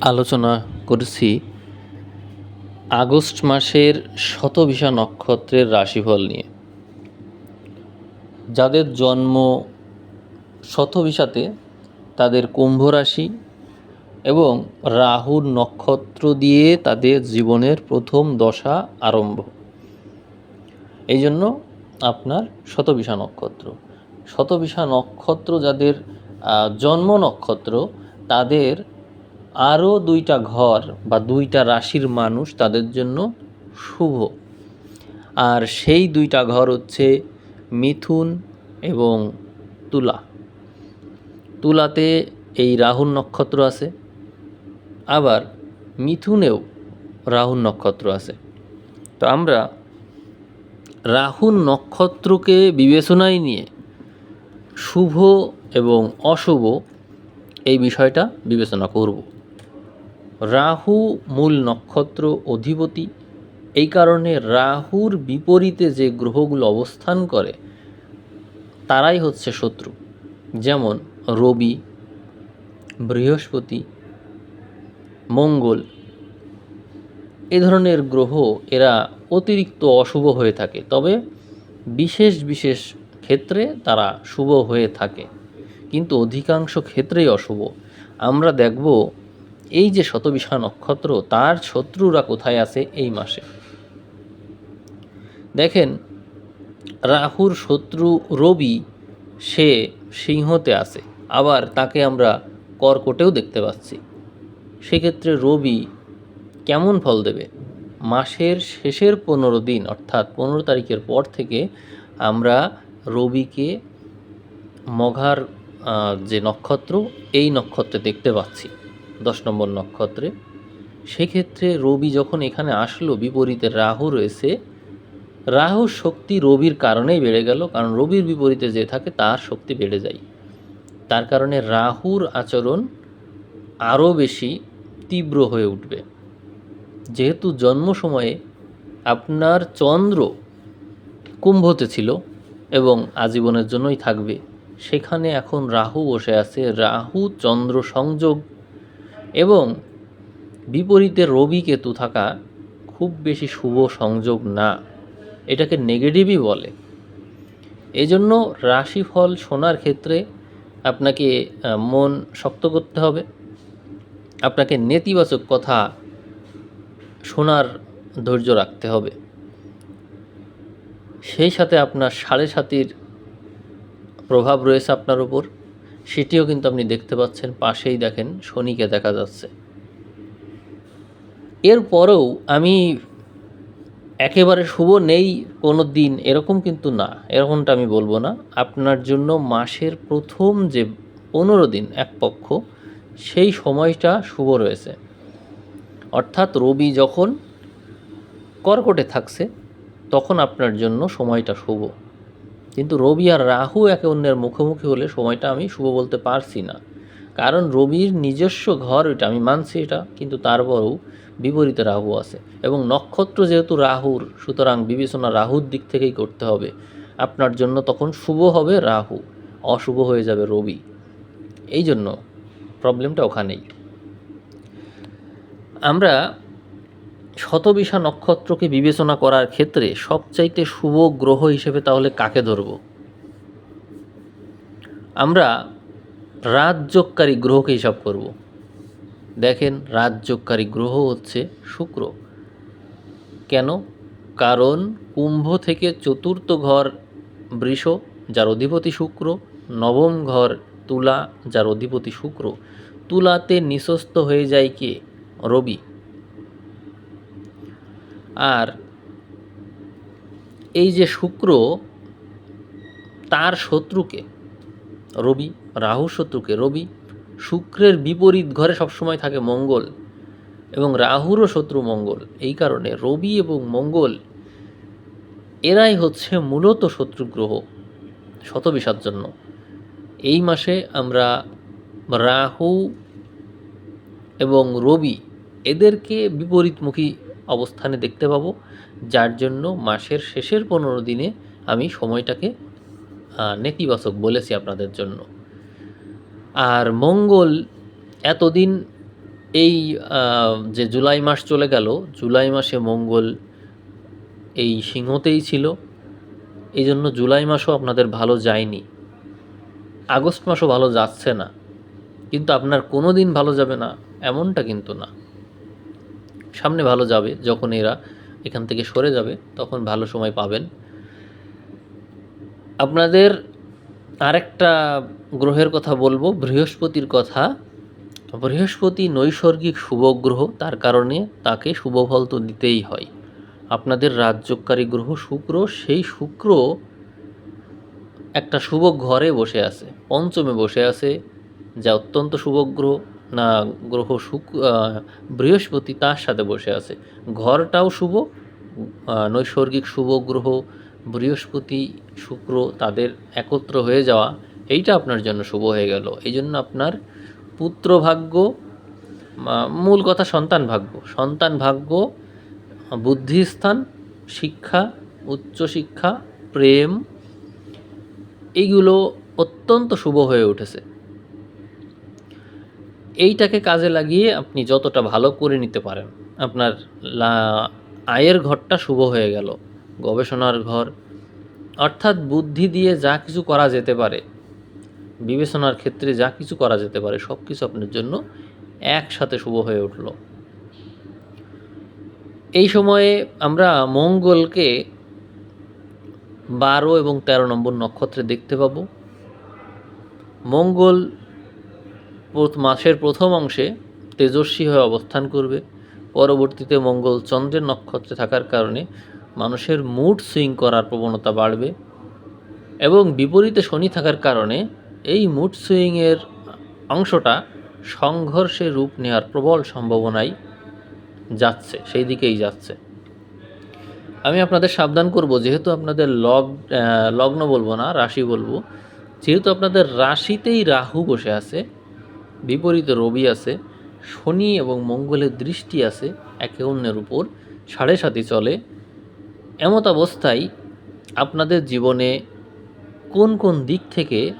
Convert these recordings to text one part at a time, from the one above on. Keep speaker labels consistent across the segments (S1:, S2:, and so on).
S1: আলোচনা করছি আগস্ট মাসের শতভিষা নক্ষত্রের রাশিফল নিয়ে। যাদের জন্ম শতভিষাতে তাদের কুম্ভ রাশি এবং রাহুর নক্ষত্র দিয়ে তাদের জীবনের প্রথম দশা আরম্ভ। এই জন্য আপনার শতভিষা নক্ষত্র। শতভিষা নক্ষত্র যাদের জন্ম নক্ষত্র, তাদের আরও দুইটা ঘর বা দুইটা রাশির মানুষ তাদের জন্য শুভ। আর সেই দুইটা ঘর হচ্ছে মিথুন এবং তুলা। তুলাতে এই রাহুর নক্ষত্র আছে, আবার মিথুনেও রাহুর নক্ষত্র আছে। তো আমরা রাহুর নক্ষত্রকে বিবেচনায় নিয়ে শুভ এবং অশুভ এই বিষয়টা বিবেচনা করব। রাহু মূল নক্ষত্র অধিপতি। এই কারণে রাহুর বিপরীতে যে গ্রহগুলো অবস্থান করে, তারাই হচ্ছে শত্রু। যেমন রবি, বৃহস্পতি, মঙ্গল। এ ধরনের গ্রহ এরা অতিরিক্ত অশুভ হয়ে থাকে, তবে বিশেষ বিশেষ ক্ষেত্রে তারা শুভ হয়ে থাকে। কিন্তু অধিকাংশ ক্ষেত্রেই অশুভ। আমরা দেখব এই যে শতবিশা নক্ষত্র, তার শত্রুরা কোথায় আছে এই মাসে? দেখেন, রাহুর শত্রু রবি, সে সিংহতে আছে। আবার তাকে আমরা কর্কটেও দেখতে পাচ্ছি। সেক্ষেত্রে রবি কেমন ফল দেবে? মাসের শেষের পনেরো দিন, অর্থাৎ পনেরো তারিখের পর থেকে আমরা রবিকে মঘার যে নক্ষত্র, এই নক্ষত্রে দেখতে পাচ্ছি। দশ নম্বর নক্ষত্রে। সেক্ষেত্রে রবি যখন এখানে আসলো, বিপরীতে রাহু রয়েছে। রাহুর শক্তি রবির কারণেই বেড়ে গেল, কারণ রবির বিপরীতে যে থাকে তার শক্তি বেড়ে যায়। তার কারণে রাহুর আচরণ আরও বেশি তীব্র হয়ে উঠবে। যেহেতু জন্ম সময়ে আপনার চন্দ্র কুম্ভতে ছিল এবং আজীবনের জন্যই থাকবে, সেখানে এখন রাহু বসে আছে। রাহু চন্দ্র সংযোগ এবং বিপরীতে রবি কেতু থাকা খুব বেশি শুভ সংযোগ না। এটাকে নেগেটিভই বলে। এই জন্য রাশিফল শোনার ক্ষেত্রে আপনাকে মন শক্ত করতে হবে। আপনাকে নেতিবাচক কথা শোনার ধৈর্য রাখতে হবে। সেই সাথে আপনার সাড়ে সাতির প্রভাব রয়েছে আপনার উপর। সেটিও কিন্তু আপনি দেখতে পাচ্ছেন, পাশেই দেখেন শনিকে দেখা যাচ্ছে। এরপরেও আমি একেবারে শুভ নেই কোনো দিন এরকম কিন্তু না, এরকমটা আমি বলব না। আপনার জন্য মাসের প্রথম যে পনেরো দিন এক পক্ষ, সেই সময়টা শুভ রয়েছে। অর্থাৎ রবি যখন কর্কটে থাকছে, তখন আপনার জন্য সময়টা শুভ। কিন্তু রবি আর রাহু একে অন্যের মুখোমুখি হলে সময়টা আমি শুভ বলতে পারছি না। কারণ রবির নিজস্ব ঘর ওইটা আমি মানছি এটা, কিন্তু তারপরেও বিপরীতে রাহু আছে। এবং নক্ষত্র যেহেতু রাহুর, সুতরাং বিবেচনা রাহুর দিক থেকেই করতে হবে। আপনার জন্য তখন শুভ হবে রাহু, অশুভ হয়ে যাবে রবি। এই জন্য প্রবলেমটা ওখানেই। আমরা শতবিশা নক্ষত্রকে বিবেচনা করার ক্ষেত্রে সবচাইতে শুভ গ্রহ হিসেবে তাহলে কাকে ধরব? আমরা রাজযোগকারী গ্রহকে হিসাব করব। দেখেন, রাজযোগকারী গ্রহ হচ্ছে শুক্র। কেন? কারণ কুম্ভ থেকে চতুর্থ ঘর বৃষ, যার অধিপতি শুক্র, নবম ঘর তুলা, যার অধিপতি শুক্র। তুলাতে নিঃস্ত হয়ে যায় কে? রবি। আর এই যে শুক্র, তার শত্রুকে, রবি রাহু শত্রুকে, রবি শুক্রের বিপরীত ঘরে সবসময় থাকে মঙ্গল এবং রাহুরও শত্রু মঙ্গল। এই কারণে রবি এবং মঙ্গল, এরাই হচ্ছে মূলত শত্রু গ্রহ শতবিশার জন্য। এই মাসে আমরা রাহু এবং রবি এদেরকে বিপরীতমুখী অবস্থানে দেখতে পাবো, যার জন্য মাসের শেষের পনেরো দিনে আমি সময়টাকে নেতিবাচক বলেছি আপনাদের জন্য। আর মঙ্গল এতদিন এই যে জুলাই মাস চলে গেল, জুলাই মাসে মঙ্গল এই সিংহতেই ছিল। এই জন্য জুলাই মাসও আপনাদের ভালো যায়নি। আগস্ট মাসও ভালো যাচ্ছে না। কিন্তু আপনার কোনো দিন ভালো যাবে না, এমনটা কিন্তু না। সামনে ভালো যাবে যখন এরা এখান থেকে সরে যাবে, তখন ভালো সময় পাবেন। আপনাদের আরেকটা গ্রহের কথা বলব, বৃহস্পতির কথা। বৃহস্পতি নৈসর্গিক শুভ গ্রহ, তার কারণে তাকে শুভ ফল তো দিতেই হয়। আপনাদের রাজ্যকারী গ্রহ শুক্র, সেই শুক্র একটা শুভ ঘরে বসে আছে, পঞ্চমে বসে আছে, যা অত্যন্ত শুভ গ্রহ। না, গ্রহ শুক বৃহস্পতি তার সাথে বসে আছে। ঘরটাও শুভ নৈসর্গিক শুভ গ্রহ, বৃহস্পতি, শুক্র তাদের একত্র হয়ে যাওয়া, এইটা আপনার জন্য শুভ হয়ে গেল। এই জন্য আপনার পুত্র ভাগ্য মূল কথা সন্তান ভাগ্য। সন্তান ভাগ্য, বুদ্ধিস্থান, শিক্ষা উচ্চশিক্ষা প্রেম এইগুলো অত্যন্ত শুভ হয়ে উঠেছে। এইটাকে কাজে লাগিয়ে আপনি যতটা ভালো করে নিতে পারেন, আপনার আয়ের ঘরটা শুভ হয়ে গেল, গবেষণার ঘর, অর্থাৎ বুদ্ধি দিয়ে যা কিছু করা যেতে পারে, বিবেচনার ক্ষেত্রে যা কিছু করা যেতে পারে সব কিছু আপনার জন্য একসাথে শুভ হয়ে উঠল। এই সময়ে আমরা মঙ্গলকে বারো এবং তেরো নম্বর নক্ষত্রে দেখতে পাবো। মঙ্গল মাসের প্রথম অংশে তেজস্বী হয়ে অবস্থান করবে। পরবর্তীতে মঙ্গল চন্দ্রের নক্ষত্রে থাকার কারণে মানুষের মুড সুইং করার প্রবণতা বাড়বে এবং বিপরীতে শনি থাকার কারণে এই মুড সুইংয়ের অংশটা সংঘর্ষে রূপ নেওয়ার প্রবল সম্ভাবনাই যাচ্ছে, সেই দিকেই যাচ্ছে। আমি আপনাদের সাবধান করব, যেহেতু আপনাদের লগ লগ্ন বলব না, রাশি বলব, যেহেতু আপনাদের রাশিতেই রাহু বসে আছে বিপরীতে রবি আছে, শনি এবং মঙ্গলের দৃষ্টি আছে একে অন্যের উপর, সাড়ে সাথে চলে। এমত অবস্থায় আপনাদের জীবনে কোন কোন দিক থেকে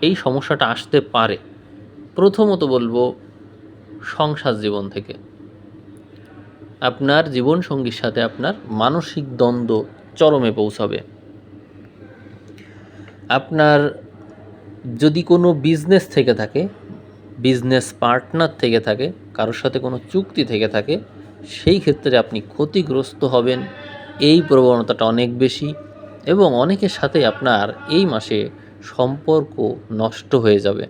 S1: এই সমস্যাটা আসতে পারে? প্রথমত বলব সংসার জীবন থেকে। আপনার জীবন সঙ্গীর সাথে আপনার মানসিক দ্বন্দ্ব চরমে পৌঁছাবে। আপনার যদি কোনো বিজনেস থেকে থাকে বিজনেস পার্টনার থেকে থাকে, কারোর সাথে কোনো চুক্তি থেকে থাকে, সেই ক্ষেত্রে আপনি ক্ষতিগ্রস্ত হবেন। এই প্রবণতাটা অনেক বেশি এবং অনেকের সাথে আপনার এই মাসে সম্পর্ক নষ্ট হয়ে যাবে।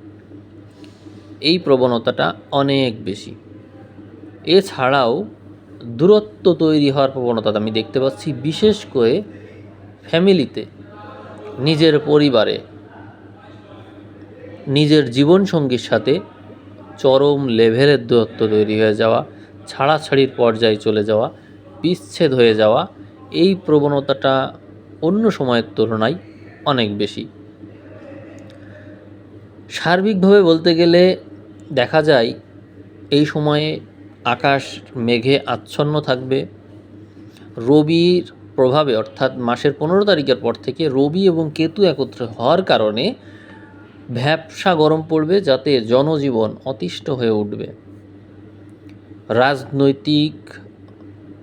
S1: এই প্রবণতাটা অনেক বেশি। এছাড়াও দূরত্ব তৈরি হওয়ার প্রবণতা আমি দেখতে পাচ্ছি, বিশেষ করে ফ্যামিলিতে, নিজের পরিবারে, নিজের জীবনসঙ্গীর সাথে চরম লেভেলের দূরত্ব তৈরি হয়ে যাওয়া, ছাড়াছাড়ির পর্যায়ে চলে যাওয়া, বিচ্ছেদ হয়ে যাওয়া, এই প্রবণতাটা অন্য সময়ের তুলনায় অনেক বেশি। সার্বিকভাবে বলতে গেলে দেখা যায়, এই সময়ে আকাশ মেঘে আচ্ছন্ন থাকবে। রবির প্রভাবে, অর্থাৎ মাসের পনেরো তারিখের পর থেকে রবি এবং কেতু একত্রে হওয়ার কারণে ভ্যাবসা গরম পড়বে যাতে জনজীবন অতিষ্ঠ হয়ে উঠবে। রাজনৈতিক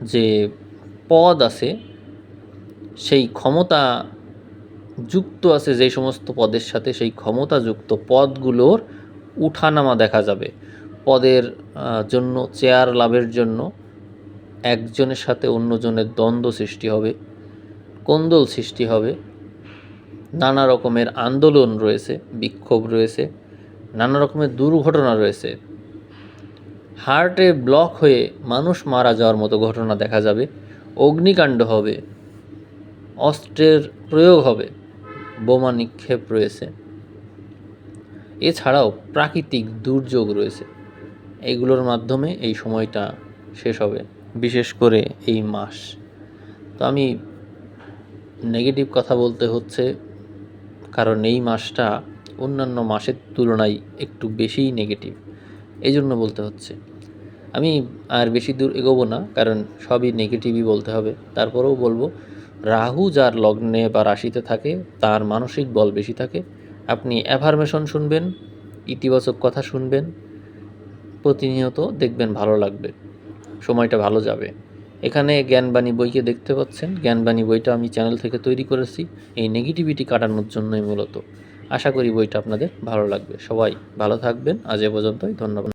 S1: যে পদ আছে, সেই ক্ষমতা যুক্ত আছে যে সমস্ত পদের সাথে, সেই ক্ষমতাযুক্ত পদগুলোর উঠানামা দেখা যাবে। পদের জন্য, চেয়ার লাভের জন্য একজনের সাথে অন্যজনের দ্বন্দ্ব সৃষ্টি হবে, কোন্দল সৃষ্টি হবে। নানা রকমের আন্দোলন রয়েছে, বিক্ষোভ রয়েছে, নানা রকমের দুর্ঘটনা রয়েছে। হার্টে ব্লক হয়ে মানুষ মারা যাওয়ার মতো ঘটনা দেখা যাবে, অগ্নিকাণ্ড হবে, অস্ত্রের প্রয়োগ হবে, বোমা নিক্ষেপ রয়েছে। এছাড়াও প্রাকৃতিক দুর্যোগ রয়েছে। এইগুলোর মাধ্যমে এই সময়টা শেষ হবে, বিশেষ করে এই মাস। তো আমি নেগেটিভ কথা বলতে হচ্ছে কারণ এই মাসটা অন্যান্য মাসের তুলনায় একটু বেশিই নেগেটিভ এই জন্য বলতে হচ্ছে। আমি আর বেশি দূর এগোবো না, কারণ সবই নেগেটিভই বলতে হবে। তারপরেও বলব, রাহু যার লগ্নে বা রাশিতে থাকে, তার মানসিক বল বেশি থাকে। আপনি অ্যাফার্মেশন শুনবেন, ইতিবাচক কথা শুনবেন, প্রতিনিয়ত দেখবেন ভালো লাগবে, সময়টা ভালো যাবে। এখানে জ্ঞানবাণী বইকে দেখতে পাচ্ছেন। জ্ঞানবাণী বইটা আমি চ্যানেল থেকে তৈরি করেছি। এই নেগেটিভিটি কাটানোর জন্যই মূলত। আশা করি বইটা আপনাদের ভালো লাগবে। সবাই ভালো থাকবেন। আজ এ পর্যন্তই। ধন্যবাদ।